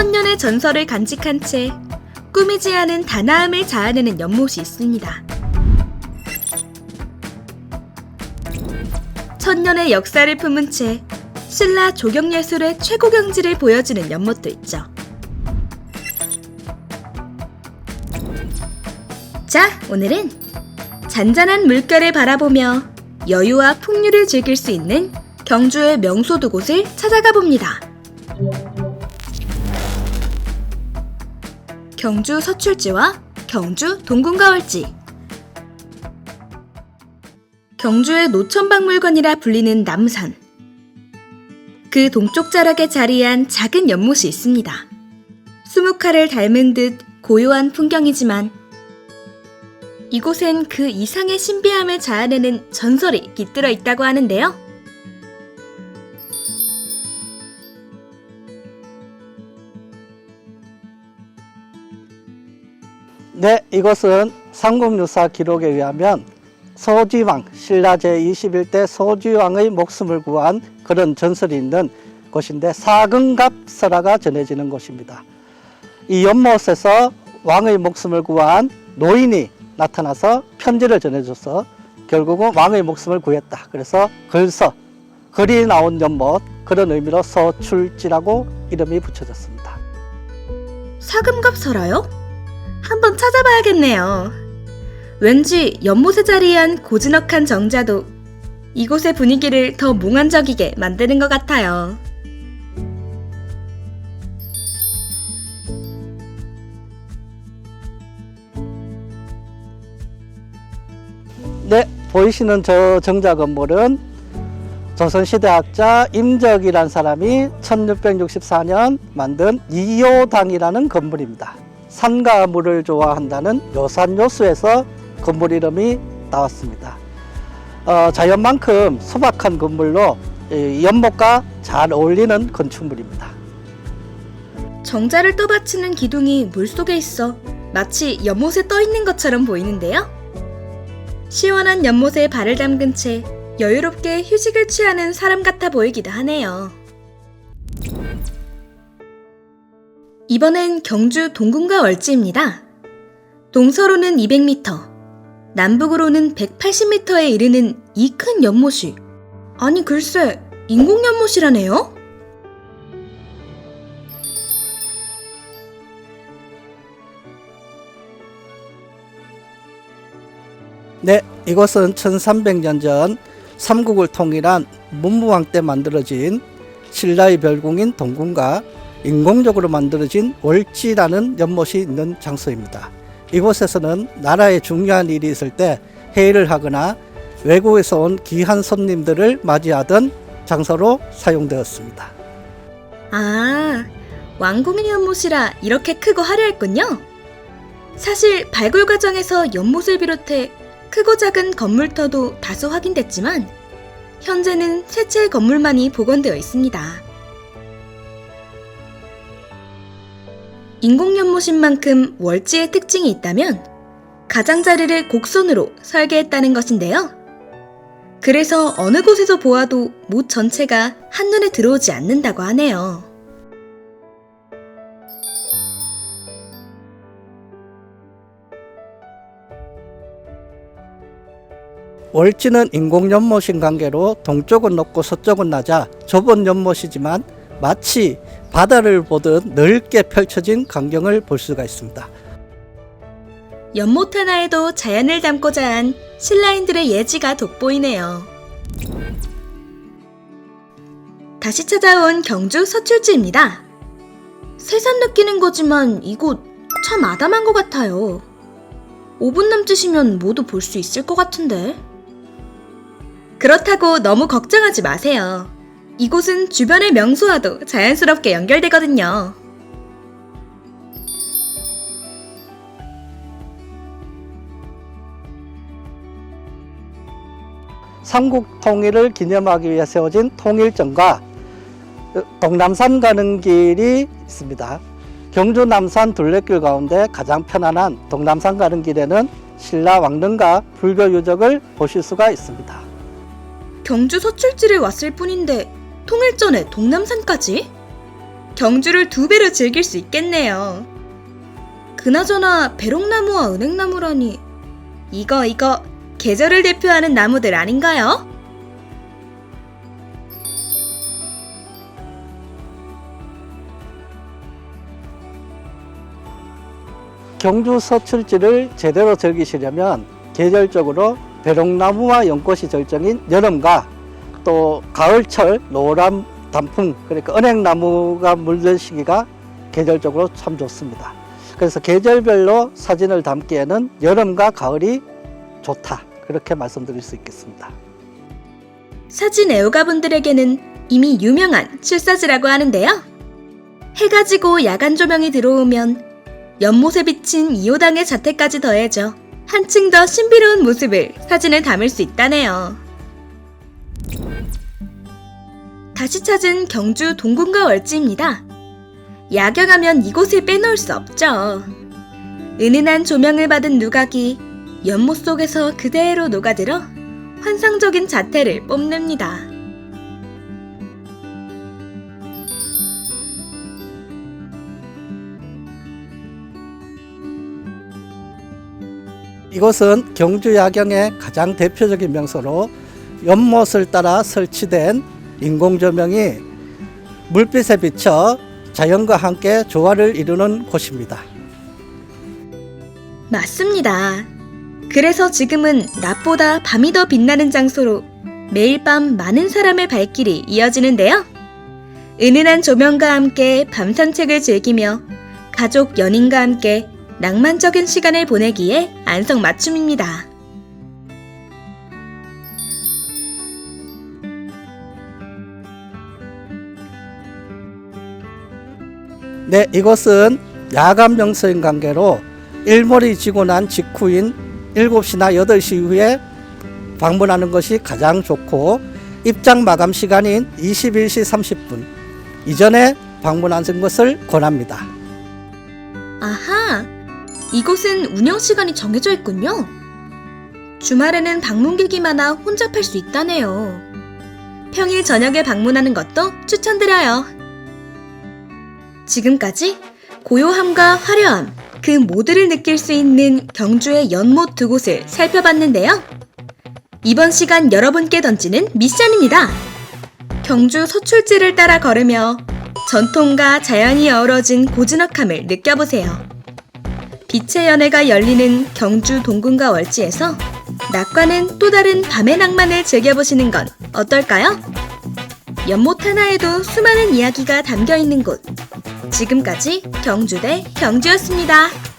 천년의 전설을 간직한 채 꾸미지 않은 단아함을 자아내는 연못이 있습니다. 천년의 역사를 품은 채 신라 조경 예술의 최고 경지를 보여주는 연못도 있죠. 자, 오늘은 잔잔한 물결을 바라보며 여유와 풍류를 즐길 수 있는 경주의 명소 두 곳을 찾아가 봅니다. 경주 서출지와 경주 동궁가월지. 경주의 노천박물관이라 불리는 남산. 그 동쪽 자락에 자리한 작은 연못이 있습니다. 수묵화를 닮은 듯 고요한 풍경이지만 이곳엔 그 이상의 신비함을 자아내는 전설이 깃들어 있다고 하는데요. 네, 이것은 삼국유사 기록에 의하면 소지왕, 신라 제21대 소지왕의 목숨을 구한 그런 전설이 있는 곳인데 사근갑 설화가 전해지는 곳입니다. 이 연못에서 왕의 목숨을 구한 노인이 나타나서 편지를 전해줘서 결국은 왕의 목숨을 구했다. 그래서 글서, 글이 나온 연못 그런 의미로 서출지라고 이름이 붙여졌습니다. 사금갑 설화요? 한번 찾아봐야겠네요. 왠지 연못에 자리한 고즈넉한 정자도 이곳의 분위기를 더 몽환적이게 만드는 것 같아요. 네, 보이시는 저 정자 건물은 조선시대학자 임적이라는 사람이 1664년 만든 이효당이라는 건물입니다. 산과 물을 좋아한다는 요산요수에서 건물 이름이 나왔습니다. 어, 자연만큼 소박한 건물로 이 연못과 잘 어울리는 건축물입니다. 정자를 떠받치는 기둥이 물속에 있어 마치 연못에 떠 있는 것처럼 보이는데요. 시원한 연못에 발을 담근 채 여유롭게 휴식을 취하는 사람 같아 보이기도 하네요. 이번엔 경주 동궁과 월지입니다. 동서로는 200m, 남북으로는 180m에 이르는 이 큰 연못이 아니 글쎄 인공 연못이라네요? 네, 이곳은 1300년 전 삼국을 통일한 문무왕 때 만들어진 신라의 별궁인 동궁과 인공적으로 만들어진 월지라는 연못이 있는 장소입니다. 이곳에서는 나라에 중요한 일이 있을 때 회의를 하거나 외국에서 온 귀한 손님들을 맞이하던 장소로 사용되었습니다. 아, 왕궁의 연못이라 이렇게 크고 화려했군요. 사실 발굴 과정에서 연못을 비롯해 크고 작은 건물터도 다소 확인됐지만 현재는 세 채의 건물만이 복원되어 있습니다. 인공 연못인 만큼 월지의 특징이 있다면 가장자리를 곡선으로 설계했다는 것인데요. 그래서 어느 곳에서 보아도 못 전체가 한눈에 들어오지 않는다고 하네요. 월지는 인공 연못인 관계로 동쪽은 높고 서쪽은 낮아 좁은 연못이지만 마치 바다를 보듯 넓게 펼쳐진 광경을 볼 수가 있습니다. 연못 하나에도 자연을 담고자 한 신라인들의 예지가 돋보이네요. 다시 찾아온 경주 서출지입니다. 새삼 느끼는 거지만 이곳 참 아담한 것 같아요. 5분 남짓이면 모두 볼 수 있을 것 같은데. 그렇다고 너무 걱정하지 마세요. 이곳은 주변의 명소와도 자연스럽게 연결되거든요. 삼국 통일을 기념하기 위해 세워진 통일정과 동남산 가는 길이 있습니다. 경주 남산 둘레길 가운데 가장 편안한 동남산 가는 길에는 신라 왕릉과 불교 유적을 보실 수가 있습니다. 경주 서출지를 왔을 뿐인데 통일전에 동남산까지? 경주를 두 배로 즐길 수 있겠네요. 그나저나 배롱나무와 은행나무라니 이거 이거 계절을 대표하는 나무들 아닌가요? 경주 서출지를 제대로 즐기시려면 계절적으로 배롱나무와 연꽃이 절정인 여름과 또 가을철 노란 단풍 그러니까 은행나무가 물든 시기가 계절적으로 참 좋습니다. 그래서 계절별로 사진을 담기에는 여름과 가을이 좋다 그렇게 말씀드릴 수 있겠습니다. 사진 애호가분들에게는 이미 유명한 출사지라고 하는데요. 해가 지고 야간 조명이 들어오면 연못에 비친 이호당의 자태까지 더해져 한층 더 신비로운 모습을 사진에 담을 수 있다네요. 다시 찾은 경주 동궁과 월지입니다. 야경하면 이곳을 빼놓을 수 없죠. 은은한 조명을 받은 누각이 연못 속에서 그대로 녹아들어 환상적인 자태를 뽐냅니다. 이곳은 경주 야경의 가장 대표적인 명소로 연못을 따라 설치된 인공 조명이 물빛에 비쳐 자연과 함께 조화를 이루는 곳입니다. 맞습니다. 그래서 지금은 낮보다 밤이 더 빛나는 장소로 매일 밤 많은 사람의 발길이 이어지는데요. 은은한 조명과 함께 밤 산책을 즐기며 가족 연인과 함께 낭만적인 시간을 보내기에 안성맞춤입니다. 네, 이곳은 야간 명소인 관계로 일몰이 지고 난 직후인 7시나 8시 이후에 방문하는 것이 가장 좋고 입장 마감 시간인 21시 30분 이전에 방문하는 것을 권합니다. 아하! 이곳은 운영 시간이 정해져 있군요. 주말에는 방문객이 많아 혼잡할 수 있다네요. 평일 저녁에 방문하는 것도 추천드려요. 지금까지 고요함과 화려함, 그 모두를 느낄 수 있는 경주의 연못 두 곳을 살펴봤는데요. 이번 시간 여러분께 던지는 미션입니다. 경주 서출지를 따라 걸으며 전통과 자연이 어우러진 고즈넉함을 느껴보세요. 빛의 연애가 열리는 경주 동궁과 월지에서 낮과는 또 다른 밤의 낭만을 즐겨보시는 건 어떨까요? 연못 하나에도 수많은 이야기가 담겨 있는 곳. 지금까지 경주대 경주였습니다.